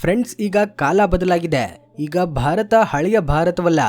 Friends ಈಗ ಕಾಲ ಬದಲಾಗಿದೆ. ಈಗ ಭಾರತ ಹಳೆಯ ಭಾರತವಲ್ಲ.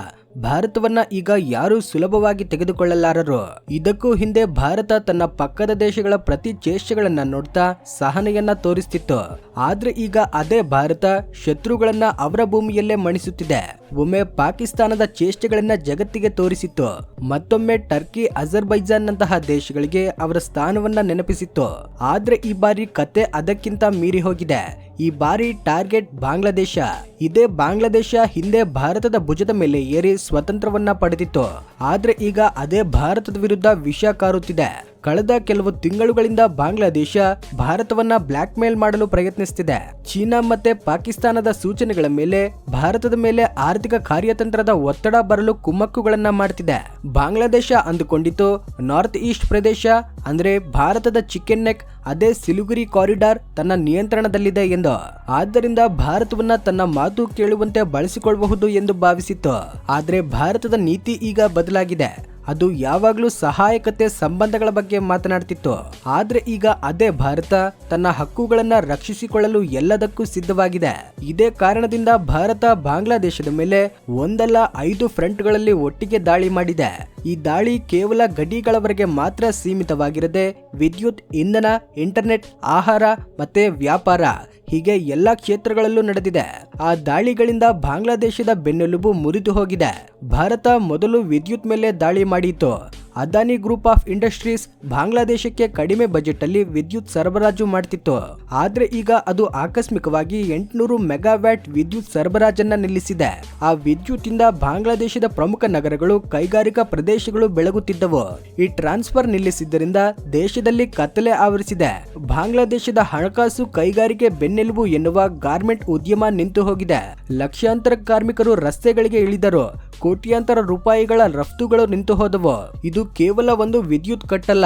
ಭಾರತವನ್ನ ಈಗ ಯಾರು ಸುಲಭವಾಗಿ ತೆಗೆದುಕೊಳ್ಳಲಾರರು. ಇದಕ್ಕೂ ಹಿಂದೆ ಭಾರತ ತನ್ನ ಪಕ್ಕದ ದೇಶಗಳ ಪ್ರತಿ ಚೇಷ್ಟೆಗಳನ್ನ ನೋಡ್ತಾ ಸಹನೆಯನ್ನ ತೋರಿಸ್ತಿತ್ತು. ಆದ್ರೆ ಈಗ ಅದೇ ಭಾರತ ಶತ್ರುಗಳನ್ನ ಅವರ ಭೂಮಿಯಲ್ಲೇ ಮಣಿಸುತ್ತಿದೆ. ಒಮ್ಮೆ ಪಾಕಿಸ್ತಾನದ ಚೇಷ್ಟೆಗಳನ್ನ ಜಗತ್ತಿಗೆ ತೋರಿಸಿತ್ತು. ಮತ್ತೊಮ್ಮೆ ಟರ್ಕಿ ಅಜರ್ಬೈಜಾನ್ ನಂತಹ ದೇಶಗಳಿಗೆ ಅವರ ಸ್ಥಾನವನ್ನ ನೆನಪಿಸಿತ್ತು. ಆದ್ರೆ ಈ ಬಾರಿ ಕತೆ ಅದಕ್ಕಿಂತ ಮೀರಿ ಹೋಗಿದೆ. ಈ ಬಾರಿ ಟಾರ್ಗೆಟ್ ಬಾಂಗ್ಲಾದೇಶ. ಇದೇ ಬಾಂಗ್ಲಾದೇಶ, ಹಿಂದೆ ಭಾರತದ ಭುಜದ ಮೇಲೆ ಏರಿ ಸ್ವತಂತ್ರವನ್ನ ಪಡೆದಿತ್ತು. ಆದ್ರೆ ಈಗ ಅದೇ ಭಾರತದ ವಿರುದ್ಧ ವಿಷ ಕಾರುತ್ತಿದೆ. ಕಳೆದ ಕೆಲವು ತಿಂಗಳುಗಳಿಂದ ಬಾಂಗ್ಲಾದೇಶ ಭಾರತವನ್ನ ಬ್ಲಾಕ್ ಮೇಲ್ ಮಾಡಲು ಪ್ರಯತ್ನಿಸುತ್ತಿದೆ ಚೀನಾ ಮತ್ತೆ ಪಾಕಿಸ್ತಾನದ ಸೂಚನೆಗಳ ಮೇಲೆ ಭಾರತದ ಮೇಲೆ ಆರ್ಥಿಕ ಕಾರ್ಯತಂತ್ರದ ಒತ್ತಡ ಬರಲು ಕುಮ್ಮಕ್ಕುಗಳನ್ನ ಮಾಡ್ತಿದೆ. ಬಾಂಗ್ಲಾದೇಶ ಅಂದುಕೊಂಡಿತ್ತು ನಾರ್ತ್ ಈಸ್ಟ್ ಪ್ರದೇಶ ಅಂದ್ರೆ ಭಾರತದ ಚಿಕೆನ್ ನೆಕ್ ಅದೇ ಸಿಲುಗುರಿ ಕಾರಿಡಾರ್ ತನ್ನ ನಿಯಂತ್ರಣದಲ್ಲಿದೆ ಎಂದು. ಆದ್ದರಿಂದ ಭಾರತವನ್ನ ತನ್ನ ಮಾತು ಕೇಳುವಂತೆ ಬಳಸಿಕೊಳ್ಳಬಹುದು ಎಂದು ಭಾವಿಸಿತ್ತು. ಆದರೆ ಭಾರತದ ನೀತಿ ಈಗ ಬದಲಾಗಿದೆ. ಅದು ಯಾವಾಗಲೂ ಸಹಾಯಕತೆ ಸಂಬಂಧಗಳ ಬಗ್ಗೆ ಮಾತನಾಡ್ತಿತ್ತು. ಆದ್ರೆ ಈಗ ಅದೇ ಭಾರತ ತನ್ನ ಹಕ್ಕುಗಳನ್ನ ರಕ್ಷಿಸಿಕೊಳ್ಳಲು ಎಲ್ಲದಕ್ಕೂ ಸಿದ್ಧವಾಗಿದೆ. ಇದೇ ಕಾರಣದಿಂದ ಭಾರತ ಬಾಂಗ್ಲಾದೇಶದ ಮೇಲೆ ಒಂದಲ್ಲ ಐದು ಫ್ರಂಟ್ಗಳಲ್ಲಿ ಒಟ್ಟಿಗೆ ದಾಳಿ ಮಾಡಿದೆ. ಈ ದಾಳಿ ಕೇವಲ ಗಡಿಗಳವರೆಗೆ ಮಾತ್ರ ಸೀಮಿತವಾಗಿರದೆ ವಿದ್ಯುತ್, ಇಂಧನ, ಇಂಟರ್ನೆಟ್, ಆಹಾರ ಮತ್ತೆ ವ್ಯಾಪಾರ ಹೀಗೆ ಎಲ್ಲಾ ಕ್ಷೇತ್ರಗಳಲ್ಲೂ ನಡೆದಿದೆ. ಆ ದಾಳಿಗಳಿಂದ ಬಾಂಗ್ಲಾದೇಶದ ಬೆನ್ನೆಲುಬು ಮುರಿದು ಹೋಗಿದೆ ಭಾರತ ಮೊದಲು ವಿದ್ಯುತ್ ಮೇಲೆ ದಾಳಿ ಮಾಡಿತ್ತು. ಅದಾನಿ ಗ್ರೂಪ್ ಆಫ್ ಇಂಡಸ್ಟ್ರೀಸ್ ಬಾಂಗ್ಲಾದೇಶಕ್ಕೆ ಕಡಿಮೆ ಬಜೆಟ್ ಅಲ್ಲಿ ವಿದ್ಯುತ್ ಸರಬರಾಜು ಮಾಡ್ತಿತ್ತು. ಆದ್ರೆ ಈಗ ಅದು ಆಕಸ್ಮಿಕವಾಗಿ ಎಂಟುನೂರು ಮೆಗಾವ್ಯಾಟ್ ವಿದ್ಯುತ್ ಸರಬರಾಜನ್ನ ನಿಲ್ಲಿಸಿದೆ. ಆ ವಿದ್ಯುತ್ ಇಂದ ಬಾಂಗ್ಲಾದೇಶದ ಪ್ರಮುಖ ನಗರಗಳು, ಕೈಗಾರಿಕಾ ಪ್ರದೇಶಗಳು ಬೆಳಗುತ್ತಿದ್ದವು. ಈ ಟ್ರಾನ್ಸ್ಫರ್ ನಿಲ್ಲಿಸಿದ್ದರಿಂದ ದೇಶದಲ್ಲಿ ಕತ್ತಲೆ ಆವರಿಸಿದೆ. ಬಾಂಗ್ಲಾದೇಶದ ಹಣಕಾಸು, ಕೈಗಾರಿಕೆ ಬೆನ್ನೆಲುಬು ಎನ್ನುವ ಗಾರ್ಮೆಂಟ್ ಉದ್ಯಮ ನಿಂತು ಹೋಗಿದೆ ಲಕ್ಷಾಂತರ ಕಾರ್ಮಿಕರು ರಸ್ತೆಗಳಿಗೆ ಇಳಿದರು. ಕೋಟ್ಯಾಂತರ ರೂಪಾಯಿಗಳ ರಫ್ತುಗಳು ನಿಂತು ಹೋದವು. ಇದು ಕೇವಲ ಒಂದು ವಿದ್ಯುತ್ ಕಟ್ಟಲ್ಲ,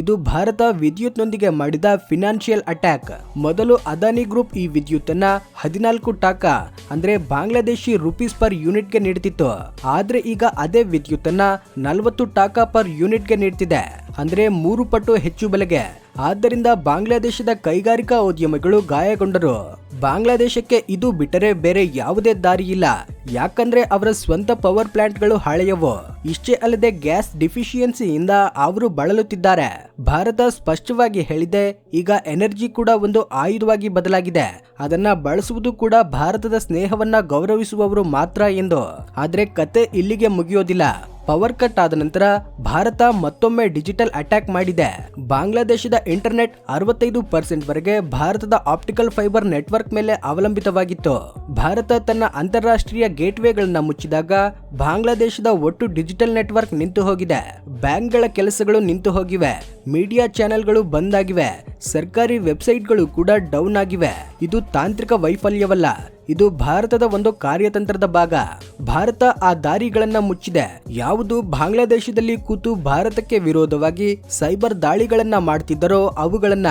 ಇದು ಭಾರತ ವಿದ್ಯುತ್ನೊಂದಿಗೆ ಮಾಡಿದ ಫಿನಾನ್ಷಿಯಲ್ ಅಟ್ಯಾಕ್. ಮೊದಲು ಅದಾನಿ ಗ್ರೂಪ್ ಈ ವಿದ್ಯುತ್ತನ್ನ ಹದಿನಾಲ್ಕು ಟಾಕಾ, ಅಂದ್ರೆ ಬಾಂಗ್ಲಾದೇಶಿ ರುಪೀಸ್ ಪರ್ ಯೂನಿಟ್ಗೆ ನೀಡ್ತಿತ್ತು. ಆದ್ರೆ ಈಗ ಅದೇ ವಿದ್ಯುತ್ತನ್ನ ನಲವತ್ತು ಟಾಕಾ ಪರ್ ಯೂನಿಟ್ಗೆ ನೀಡ್ತಿದೆ, ಅಂದ್ರೆ ಮೂರು ಪಟ್ಟು ಹೆಚ್ಚು ಬೆಲೆಗೆ. ಆದ್ದರಿಂದ ಬಾಂಗ್ಲಾದೇಶದ ಕೈಗಾರಿಕಾ ಉದ್ಯಮಿಗಳು ಗಾಯಗೊಂಡರು. ಬಾಂಗ್ಲಾದೇಶಕ್ಕೆ ಇದು ಬಿಟ್ಟರೆ ಬೇರೆ ಯಾವುದೇ ದಾರಿ ಇಲ್ಲ. ಯಾಕಂದ್ರೆ ಅವರ ಸ್ವಂತ ಪವರ್ ಪ್ಲಾಂಟ್ಗಳು ಹಳೆಯವು. ಇಷ್ಟೇ ಅಲ್ಲದೆ ಗ್ಯಾಸ್ ಡಿಫಿಷಿಯನ್ಸಿಯಿಂದ ಅವರು ಬಳಲುತ್ತಿದ್ದಾರೆ. ಭಾರತ ಸ್ಪಷ್ಟವಾಗಿ ಹೇಳಿದೆ, ಈಗ ಎನರ್ಜಿ ಕೂಡ ಒಂದು ಆಯುಧವಾಗಿ ಬದಲಾಗಿದೆ. ಅದನ್ನ ಬಳಸುವುದು ಕೂಡ ಭಾರತದ ಸ್ನೇಹವನ್ನ ಗೌರವಿಸುವವರು ಮಾತ್ರ ಎಂದು. ಆದರೆ ಕತೆ ಇಲ್ಲಿಗೆ ಮುಗಿಯೋದಿಲ್ಲ. ಪವರ್ ಕಟ್ ಆದ ನಂತರ ಭಾರತ ಮತ್ತೊಮ್ಮೆ ಡಿಜಿಟಲ್ ಅಟ್ಯಾಕ್ ಮಾಡಿದೆ. ಬಾಂಗ್ಲಾದೇಶದ ಇಂಟರ್ನೆಟ್ ಅರವತ್ತೈದು ಪರ್ಸೆಂಟ್ ವರೆಗೆ ಭಾರತದ ಆಪ್ಟಿಕಲ್ ಫೈಬರ್ ನೆಟ್ವರ್ಕ್ ಮೇಲೆ ಅವಲಂಬಿತವಾಗಿತ್ತು. ಭಾರತ ತನ್ನ ಅಂತಾರಾಷ್ಟ್ರೀಯ ಗೇಟ್ವೇಗಳನ್ನು ಮುಚ್ಚಿದಾಗ ಬಾಂಗ್ಲಾದೇಶದ ಒಟ್ಟು ಡಿಜಿಟಲ್ ನೆಟ್ವರ್ಕ್ ನಿಂತು ಹೋಗಿದೆ. ಬ್ಯಾಂಕ್ಗಳ ಕೆಲಸಗಳು ನಿಂತು ಹೋಗಿವೆ. ಮೀಡಿಯಾ ಚಾನೆಲ್ಗಳು ಬಂದ್ ಆಗಿವೆ ಸರ್ಕಾರಿ ವೆಬ್ಸೈಟ್ಗಳು ಕೂಡ ಡೌನ್ ಆಗಿವೆ. ಇದು ತಾಂತ್ರಿಕ ವೈಫಲ್ಯವಲ್ಲ. ಇದು ಭಾರತದ ಒಂದು ಕಾರ್ಯತಂತ್ರದ ಭಾಗ. ಭಾರತ ಆ ದಾರಿಗಳನ್ನ ಮುಚ್ಚಿದೆ. ಯಾವುದು ಬಾಂಗ್ಲಾದೇಶದಲ್ಲಿ ಕೂತು ಭಾರತಕ್ಕೆ ವಿರೋಧವಾಗಿ ಸೈಬರ್ ದಾಳಿಗಳನ್ನ ಮಾಡ್ತಿದ್ದರೋ ಅವುಗಳನ್ನ.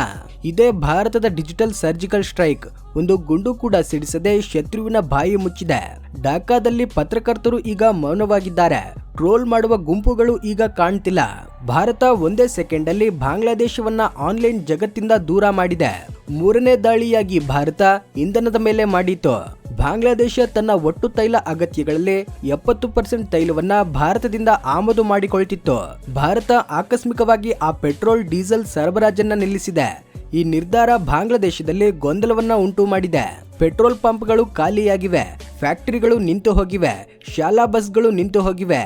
ಇದೇ ಭಾರತದ ಡಿಜಿಟಲ್ ಸರ್ಜಿಕಲ್ ಸ್ಟ್ರೈಕ್. ಒಂದು ಗುಂಡು ಕೂಡ ಸಿಡಿಸದೆ ಶತ್ರುವಿನ ಬಾಯಿ ಮುಚ್ಚಿದೆ. ಢಾಕಾದಲ್ಲಿ ಪತ್ರಕರ್ತರು ಈಗ ಮೌನವಾಗಿದ್ದಾರೆ. ಟ್ರೋಲ್ ಮಾಡುವ ಗುಂಪುಗಳು ಈಗ ಕಾಣ್ತಿಲ್ಲ. ಭಾರತ ಒಂದೇ ಸೆಕೆಂಡಲ್ಲಿ ಬಾಂಗ್ಲಾದೇಶವನ್ನ ಆನ್ಲೈನ್ ಜಗತ್ತಿಂದ ದೂರ ಮಾಡಿದೆ. ಮೂರನೇ ದಾಳಿಯಾಗಿ ಭಾರತ ಇಂಧನದ ಮೇಲೆ ಮಾಡಿತು ಬಾಂಗ್ಲಾದೇಶ ತನ್ನ ಒಟ್ಟು ತೈಲ ಅಗತ್ಯಗಳಲ್ಲಿ ಎಪ್ಪತ್ತು ಪರ್ಸೆಂಟ್ ತೈಲವನ್ನ ಭಾರತದಿಂದ ಆಮದು ಮಾಡಿಕೊಳ್ತಿತ್ತು. ಭಾರತ ಆಕಸ್ಮಿಕವಾಗಿ ಆ ಪೆಟ್ರೋಲ್, ಡೀಸೆಲ್ ಸರಬರಾಜನ್ನ ನಿಲ್ಲಿಸಿದೆ. ಈ ನಿರ್ಧಾರ ಬಾಂಗ್ಲಾದೇಶದಲ್ಲಿ ಗೊಂದಲವನ್ನ ಉಂಟು ಮಾಡಿದೆ ಪೆಟ್ರೋಲ್ ಪಂಪ್ಗಳು ಖಾಲಿಯಾಗಿವೆ, ಫ್ಯಾಕ್ಟರಿಗಳು ನಿಂತು ಹೋಗಿವೆ, ಶಾಲಾ ಬಸ್ಗಳು ನಿಂತು ಹೋಗಿವೆ,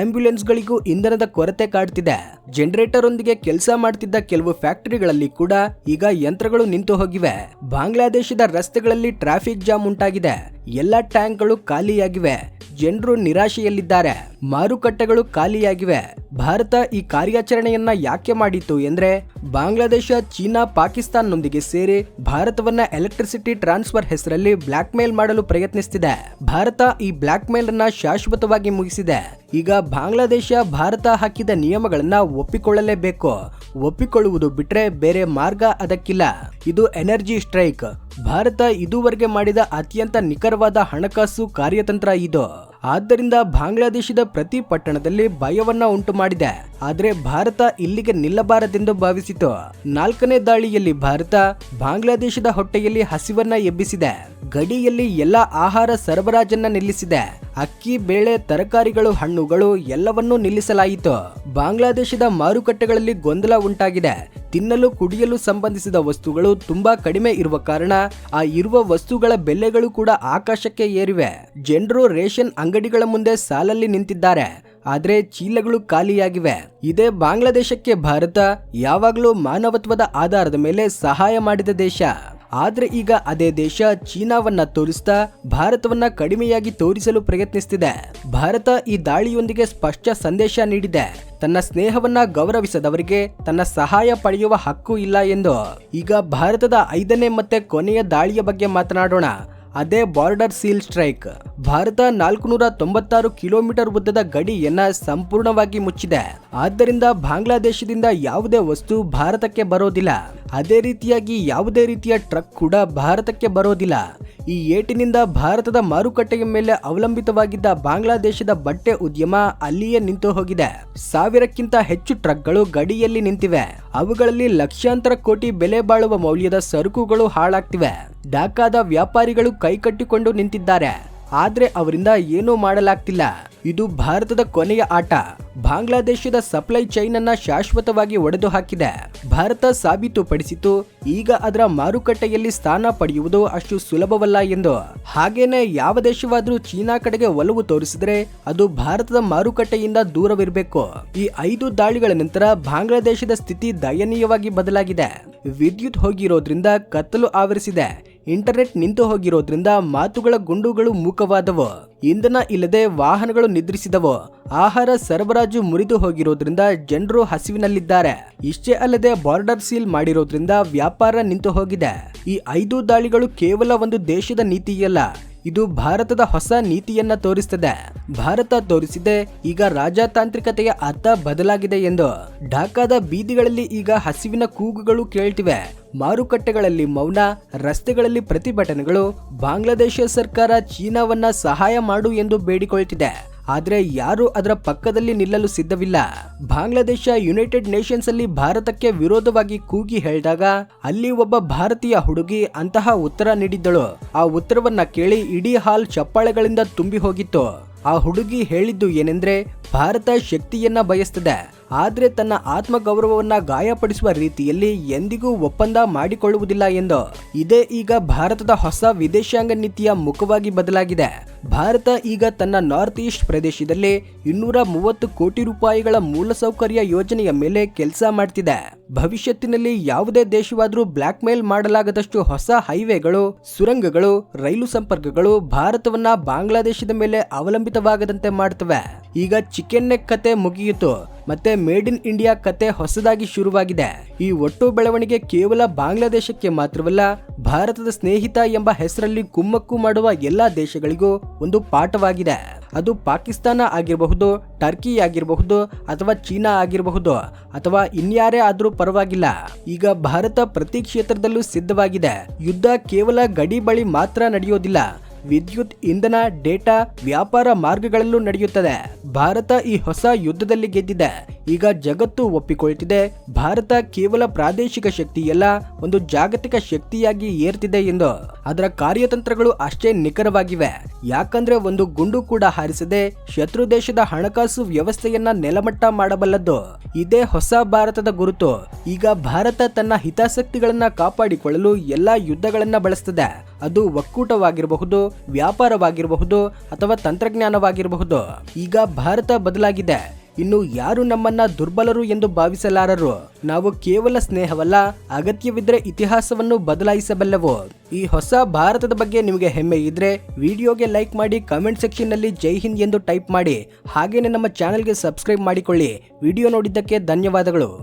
ಆಂಬ್ಯುಲೆನ್ಸ್ಗಳಿಗೂ ಇಂಧನದ ಕೊರತೆ ಕಾಡ್ತಿದೆ. ಜನರೇಟರ್ ಒಂದಿಗೆ ಕೆಲಸ ಮಾಡ್ತಿದ್ದ ಕೆಲವು ಫ್ಯಾಕ್ಟರಿಗಳಲ್ಲಿ ಕೂಡ ಈಗ ಯಂತ್ರಗಳು ನಿಂತು ಹೋಗಿವೆ. ಬಾಂಗ್ಲಾದೇಶದ ರಸ್ತೆಗಳಲ್ಲಿ ಟ್ರಾಫಿಕ್ ಜಾಮ್ ಉಂಟಾಗಿದೆ. ಎಲ್ಲ ಟ್ಯಾಂಕ್ಗಳು ಖಾಲಿಯಾಗಿವೆ. ಜನರು ನಿರಾಶೆಯಲ್ಲಿದ್ದಾರೆ. ಮಾರುಕಟ್ಟೆಗಳು ಖಾಲಿಯಾಗಿವೆ. ಭಾರತ ಈ ಕಾರ್ಯಾಚರಣೆಯನ್ನ ಯಾಕೆ ಮಾಡಿತ್ತು ಎಂದ್ರೆ ಬಾಂಗ್ಲಾದೇಶ, ಚೀನಾ ಪಾಕಿಸ್ತಾನ್ನೊಂದಿಗೆ ಸೇರಿ ಭಾರತವನ್ನ ಎಲೆಕ್ಟ್ರಿಸಿಟಿ ಟ್ರಾನ್ಸ್ಫರ್ ಹೆಸರಲ್ಲಿ ಬ್ಲಾಕ್ ಮೇಲ್ ಮಾಡಲು ಪ್ರಯತ್ನಿಸುತ್ತಿದೆ ಭಾರತ ಈ ಬ್ಲಾಕ್ ಮೇಲ್ ಅನ್ನ ಶಾಶ್ವತವಾಗಿ ಮುಗಿಸಿದೆ. ಈಗ ಬಾಂಗ್ಲಾದೇಶ, ಭಾರತ ಹಾಕಿದ ನಿಯಮಗಳನ್ನ ಒಪ್ಪಿಕೊಳ್ಳಲೇಬೇಕು. ಒಪ್ಪಿಕೊಳ್ಳುವುದು ಬಿಟ್ರೆ ಬೇರೆ ಮಾರ್ಗ ಅದಕ್ಕಿಲ್ಲ. ಇದು ಎನರ್ಜಿ ಸ್ಟ್ರೈಕ್. ಭಾರತ ಇದುವರೆಗೆ ಮಾಡಿದ ಅತ್ಯಂತ ನಿಖರವಾದ ಹಣಕಾಸು ಕಾರ್ಯತಂತ್ರ ಇದು. ಆದ್ದರಿಂದ ಬಾಂಗ್ಲಾದೇಶದ ಪ್ರತಿ ಪಟ್ಟಣದಲ್ಲಿ ಭಯವನ್ನ ಉಂಟು ಮಾಡಿದೆ ಆದರೆ ಭಾರತ ಇಲ್ಲಿಗೆ ನಿಲ್ಲಬಾರದೆಂದು ಭಾವಿಸಿತು. ನಾಲ್ಕನೇ ದಾಳಿಯಲ್ಲಿ ಭಾರತ ಬಾಂಗ್ಲಾದೇಶದ ಹೊಟ್ಟೆಯಲ್ಲಿ ಹಸಿವನ್ನ ಎಬ್ಬಿಸಿದೆ. ಗಡಿಯಲ್ಲಿ ಎಲ್ಲ ಆಹಾರ ಸರಬರಾಜನ್ನ ನಿಲ್ಲಿಸಿದೆ. ಅಕ್ಕಿ, ಬೇಳೆ, ತರಕಾರಿಗಳು, ಹಣ್ಣುಗಳು ಎಲ್ಲವನ್ನೂ ನಿಲ್ಲಿಸಲಾಯಿತು. ಬಾಂಗ್ಲಾದೇಶದ ಮಾರುಕಟ್ಟೆಗಳಲ್ಲಿ ಗೊಂದಲ ಉಂಟಾಗಿದೆ. ತಿನ್ನಲು, ಕುಡಿಯಲು ಸಂಬಂಧಿಸಿದ ವಸ್ತುಗಳು ತುಂಬಾ ಕಡಿಮೆ ಇರುವ ಕಾರಣ ಆ ಇರುವ ವಸ್ತುಗಳ ಬೆಲೆಗಳು ಕೂಡ ಆಕಾಶಕ್ಕೆ ಏರಿವೆ. ಜನರು ರೇಷನ್ ಅಂಗಡಿಗಳ ಮುಂದೆ ಸಾಲಲ್ಲಿ ನಿಂತಿದ್ದಾರೆ. ಆದರೆ ಚೀಲಗಳು ಖಾಲಿಯಾಗಿವೆ. ಇದೇ ಬಾಂಗ್ಲಾದೇಶಕ್ಕೆ ಭಾರತ ಯಾವಾಗಲೂ ಮಾನವತ್ವದ ಆಧಾರದ ಮೇಲೆ ಸಹಾಯ ಮಾಡಿದ ದೇಶ. ಆದ್ರೆ ಈಗ ಅದೇ ದೇಶ ಚೀನಾವನ್ನ ತೋರಿಸ್ತಾ ಭಾರತವನ್ನ ಕಡಿಮೆಯಾಗಿ ತೋರಿಸಲು ಪ್ರಯತ್ನಿಸುತ್ತಿದೆ ಭಾರತ ಈ ದಾಳಿಯೊಂದಿಗೆ ಸ್ಪಷ್ಟ ಸಂದೇಶ ನೀಡಿದೆ. ತನ್ನ ಸ್ನೇಹವನ್ನ ಗೌರವಿಸದವರಿಗೆ ತನ್ನ ಸಹಾಯ ಪಡೆಯುವ ಹಕ್ಕು ಇಲ್ಲ ಎಂದು. ಈಗ ಭಾರತದ ಐದನೇ ಮತ್ತೆ ಕೊನೆಯ ದಾಳಿಯ ಬಗ್ಗೆ ಮಾತನಾಡೋಣ. ಅದೇ ಬಾರ್ಡರ್ ಸೀಲ್ ಸ್ಟ್ರೈಕ್ ಭಾರತ ನಾಲ್ಕುನೂರ ತೊಂಬತ್ತಾರು ಕಿಲೋಮೀಟರ್ ಉದ್ದದ ಗಡಿಯನ್ನ ಸಂಪೂರ್ಣವಾಗಿ ಮುಚ್ಚಿದೆ. ಆದ್ದರಿಂದ ಬಾಂಗ್ಲಾದೇಶದಿಂದ ಯಾವುದೇ ವಸ್ತು ಭಾರತಕ್ಕೆ ಬರೋದಿಲ್ಲ. ಅದೇ ರೀತಿಯಾಗಿ ಯಾವುದೇ ರೀತಿಯ ಟ್ರಕ್ ಕೂಡ ಭಾರತಕ್ಕೆ ಬರೋದಿಲ್ಲ. ಈ ಏಟಿನಿಂದ ಭಾರತದ ಮಾರುಕಟ್ಟೆಯ ಮೇಲೆ ಅವಲಂಬಿತವಾಗಿದ್ದ ಬಾಂಗ್ಲಾದೇಶದ ಬಟ್ಟೆ ಉದ್ಯಮ ಅಲ್ಲಿಯೇ ನಿಂತು ಹೋಗಿದೆ. ಸಾವಿರಕ್ಕಿಂತ ಹೆಚ್ಚು ಟ್ರಕ್ಗಳು ಗಡಿಯಲ್ಲಿ ನಿಂತಿವೆ. ಅವುಗಳಲ್ಲಿ ಲಕ್ಷಾಂತರ ಕೋಟಿ ಬೆಲೆ ಬಾಳುವ ಮೌಲ್ಯದ ಸರಕುಗಳು ಹಾಳಾಗ್ತಿವೆ. ಢಾಕಾದ ವ್ಯಾಪಾರಿಗಳು ಕೈಕಟ್ಟಿಕೊಂಡು ನಿಂತಿದ್ದಾರೆ. ಆದರೆ ಅವರಿಂದ ಏನೂ ಮಾಡಲಾಗ್ತಿಲ್ಲ. ಇದು ಭಾರತದ ಕೊನೆಯ ಆಟ. ಬಾಂಗ್ಲಾದೇಶದ ಸಪ್ಲೈ ಚೈನ್ ಅನ್ನ ಶಾಶ್ವತವಾಗಿ ಒಡೆದು ಹಾಕಿದೆ ಭಾರತ ಸಾಬೀತುಪಡಿಸಿತು. ಈಗ ಅದರ ಮಾರುಕಟ್ಟೆಯಲ್ಲಿ ಸ್ಥಾನ ಪಡೆಯುವುದು ಅಷ್ಟು ಸುಲಭವಲ್ಲ ಎಂದು. ಹಾಗೇನೆ ಯಾವ ದೇಶವಾದರೂ ಚೀನಾ ಕಡೆಗೆ ಒಲವು ತೋರಿಸಿದ್ರೆ ಅದು ಭಾರತದ ಮಾರುಕಟ್ಟೆಯಿಂದ ದೂರವಿರಬೇಕು. ಈ ಐದು ದಾಳಿಗಳ ನಂತರ ಬಾಂಗ್ಲಾದೇಶದ ಸ್ಥಿತಿ ದಯನೀಯವಾಗಿ ಬದಲಾಗಿದೆ. ವಿದ್ಯುತ್ ಹೋಗಿರೋದ್ರಿಂದ ಕತ್ತಲು ಆವರಿಸಿದೆ. ಇಂಟರ್ನೆಟ್ ನಿಂತು ಹೋಗಿರೋದ್ರಿಂದ ಮಾತುಗಳ ಗುಂಡುಗಳು ಮೂಕವಾದವು. ಇಂಧನ ಇಲ್ಲದೆ ವಾಹನಗಳು ನಿದ್ರಿಸಿದವು. ಆಹಾರ ಸರಬರಾಜು ಮುರಿದು ಹೋಗಿರೋದ್ರಿಂದ ಜನರು ಹಸಿವಿನಲ್ಲಿದ್ದಾರೆ. ಇಷ್ಟೇ ಅಲ್ಲದೆ ಬಾರ್ಡರ್ ಸೀಲ್ ಮಾಡಿರೋದ್ರಿಂದ ವ್ಯಾಪಾರ ನಿಂತು ಹೋಗಿದೆ. ಈ ಐದು ದಾಳಿಗಳು ಕೇವಲ ಒಂದು ದೇಶದ ನೀತಿಯಲ್ಲ ಇದು ಭಾರತದ ಹೊಸ ನೀತಿಯನ್ನ ತೋರಿಸ್ತದೆ. ಭಾರತ ತೋರಿಸಿದೆ, ಈಗ ರಾಜತಾಂತ್ರಿಕತೆಯ ಅರ್ಥ ಬದಲಾಗಿದೆ ಎಂದು. ಢಾಕಾದ ಬೀದಿಗಳಲ್ಲಿ ಈಗ ಹಸಿವಿನ ಕೂಗುಗಳು ಕೇಳ್ತಿವೆ. ಮಾರುಕಟ್ಟೆಗಳಲ್ಲಿ ಮೌನ, ರಸ್ತೆಗಳಲ್ಲಿ ಪ್ರತಿಭಟನೆಗಳು, ಬಾಂಗ್ಲಾದೇಶ ಸರ್ಕಾರ ಚೀನಾವನ್ನ ಸಹಾಯ ಮಾಡು ಎಂದು ಬೇಡಿಕೊಳ್ತಿದೆ. ಆದ್ರೆ ಯಾರು ಅದರ ಪಕ್ಕದಲ್ಲಿ ನಿಲ್ಲಲು ಸಿದ್ಧವಿಲ್ಲ. ಬಾಂಗ್ಲಾದೇಶ ಯುನೈಟೆಡ್ ನೇಷನ್ಸ್ ಅಲ್ಲಿ ಭಾರತಕ್ಕೆ ವಿರೋಧವಾಗಿ ಕೂಗಿ ಹೇಳಿದಾಗ ಅಲ್ಲಿ ಒಬ್ಬ ಭಾರತೀಯ ಹುಡುಗಿ ಅಂತಹ ಉತ್ತರ ನೀಡಿದ್ದಳು. ಆ ಉತ್ತರವನ್ನ ಕೇಳಿ ಇಡೀ ಹಾಲ್ ಚಪ್ಪಾಳೆಗಳಿಂದ ತುಂಬಿ ಹೋಗಿತ್ತು. ಆ ಹುಡುಗಿ ಹೇಳಿದ್ದು ಏನೆಂದ್ರೆ ಭಾರತ ಶಕ್ತಿಯನ್ನ ಬಯಸ್ತದೆ. ಆದರೆ ತನ್ನ ಆತ್ಮಗೌರವವನ್ನ ಗಾಯಪಡಿಸುವ ರೀತಿಯಲ್ಲಿ ಎಂದಿಗೂ ಒಪ್ಪಂದ ಮಾಡಿಕೊಳ್ಳುವುದಿಲ್ಲ ಎಂದು. ಇದೇ ಈಗ ಭಾರತದ ಹೊಸ ವಿದೇಶಾಂಗ ನೀತಿಯ ಮುಖವಾಗಿ ಬದಲಾಗಿದೆ. ಭಾರತ ಈಗ ತನ್ನ ನಾರ್ತ್ ಈಸ್ಟ್ ಪ್ರದೇಶದಲ್ಲಿ ಇನ್ನೂರ ಮೂವತ್ತು ಕೋಟಿ ರೂಪಾಯಿಗಳ ಮೂಲಸೌಕರ್ಯ ಯೋಜನೆಯ ಮೇಲೆ ಕೆಲಸ ಮಾಡ್ತಿದೆ. ಭವಿಷ್ಯತ್ತಿನಲ್ಲಿ ಯಾವುದೇ ದೇಶವಾದರೂ ಬ್ಲಾಕ್ ಮೇಲ್ ಮಾಡಲಾಗದಷ್ಟು ಹೊಸ ಹೈವೇಗಳು, ಸುರಂಗಗಳು, ರೈಲು ಸಂಪರ್ಕಗಳು ಭಾರತವನ್ನ ಬಾಂಗ್ಲಾದೇಶದ ಮೇಲೆ ಅವಲಂಬಿತವಾಗದಂತೆ ಮಾಡ್ತವೆ. ಈಗ ಚಿಕನ್ ನೆಕ್ ಕತೆ ಮುಗಿಯಿತು, ಮತ್ತೆ ಮೇಡ್ ಇನ್ ಇಂಡಿಯಾ ಕತೆ ಹೊಸದಾಗಿ ಶುರುವಾಗಿದೆ. ಈ ಒಟ್ಟು ಬೆಳವಣಿಗೆ ಕೇವಲ ಬಾಂಗ್ಲಾದೇಶಕ್ಕೆ ಮಾತ್ರವಲ್ಲ, ಭಾರತದ ಸ್ನೇಹಿತ ಎಂಬ ಹೆಸರಲ್ಲಿ ಕುಮ್ಮಕ್ಕು ಮಾಡುವ ಎಲ್ಲಾ ದೇಶಗಳಿಗೂ ಒಂದು ಪಾಠವಾಗಿದೆ. ಅದು ಪಾಕಿಸ್ತಾನ ಆಗಿರಬಹುದು, ಟರ್ಕಿ ಆಗಿರಬಹುದು, ಅಥವಾ ಚೀನಾ ಆಗಿರಬಹುದು, ಅಥವಾ ಇನ್ಯಾರೇ ಆದರೂ ಪರವಾಗಿಲ್ಲ. ಈಗ ಭಾರತ ಪ್ರತಿ ಕ್ಷೇತ್ರದಲ್ಲೂ ಸಿದ್ಧವಾಗಿದೆ. ಯುದ್ಧ ಕೇವಲ ಗಡಿ ಬಳಿ ಮಾತ್ರ ನಡೆಯೋದಿಲ್ಲ ವಿದ್ಯುತ್ ಇಂಧನ, ಡೇಟಾ, ವ್ಯಾಪಾರ ಮಾರ್ಗಗಳಲ್ಲೂ ನಡೆಯುತ್ತದೆ. ಭಾರತ ಈ ಹೊಸ ಯುದ್ಧದಲ್ಲಿ ಗೆದ್ದಿದೆ. ಈಗ ಜಗತ್ತು ಒಪ್ಪಿಕೊಳ್ತಿದೆ ಭಾರತ ಕೇವಲ ಪ್ರಾದೇಶಿಕ ಶಕ್ತಿಯಲ್ಲ, ಒಂದು ಜಾಗತಿಕ ಶಕ್ತಿಯಾಗಿ ಏರ್ತಿದೆ ಎಂದು. ಅದರ ಕಾರ್ಯತಂತ್ರಗಳು ಅಷ್ಟೇ ನಿಖರವಾಗಿವೆ. ಯಾಕಂದ್ರೆ ಒಂದು ಗುಂಡು ಕೂಡ ಹಾರಿಸದೆ ಶತ್ರು ದೇಶದ ಹಣಕಾಸು ವ್ಯವಸ್ಥೆಯನ್ನ ನೆಲಮಟ್ಟ ಮಾಡಬಲ್ಲದ್ದು. ಇದೇ ಹೊಸ ಭಾರತದ ಗುರುತು. ಈಗ ಭಾರತ ತನ್ನ ಹಿತಾಸಕ್ತಿಗಳನ್ನ ಕಾಪಾಡಿಕೊಳ್ಳಲು ಎಲ್ಲಾ ಯುದ್ಧಗಳನ್ನ ಬಳಸ್ತದೆ. ಅದು ಒಕ್ಕೂಟವಾಗಿರಬಹುದು, ವ್ಯಾಪಾರವಾಗಿರಬಹುದು ಅಥವಾ ತಂತ್ರಜ್ಞಾನವಾಗಿರಬಹುದು. ಈಗ ಭಾರತ ಬದಲಾಗಿದೆ. ಇನ್ನು ಯಾರು ನಮ್ಮನ್ನ ದುರ್ಬಲರು ಎಂದು ಭಾವಿಸಲಾರರು? ನಾವು ಕೇವಲ ಸ್ನೇಹವಲ್ಲ, ಅಗತ್ಯವಿದ್ರೆ ಇತಿಹಾಸವನ್ನು ಬದಲಾಯಿಸಬಲ್ಲವು. ಈ ಹೊಸ ಭಾರತದ ಬಗ್ಗೆ ನಿಮಗೆ ಹೆಮ್ಮೆ ಇದ್ರೆ ವಿಡಿಯೋಗೆ ಲೈಕ್ ಮಾಡಿ ಕಮೆಂಟ್ ಸೆಕ್ಷನ್ನಲ್ಲಿ ಜೈ ಹಿಂದ್ ಎಂದು ಟೈಪ್ ಮಾಡಿ. ಹಾಗೇನೆ ನಮ್ಮ ಚಾನೆಲ್ಗೆ ಸಬ್ಸ್ಕ್ರೈಬ್ ಮಾಡಿಕೊಳ್ಳಿ. ವಿಡಿಯೋ ನೋಡಿದ್ದಕ್ಕೆ ಧನ್ಯವಾದಗಳು.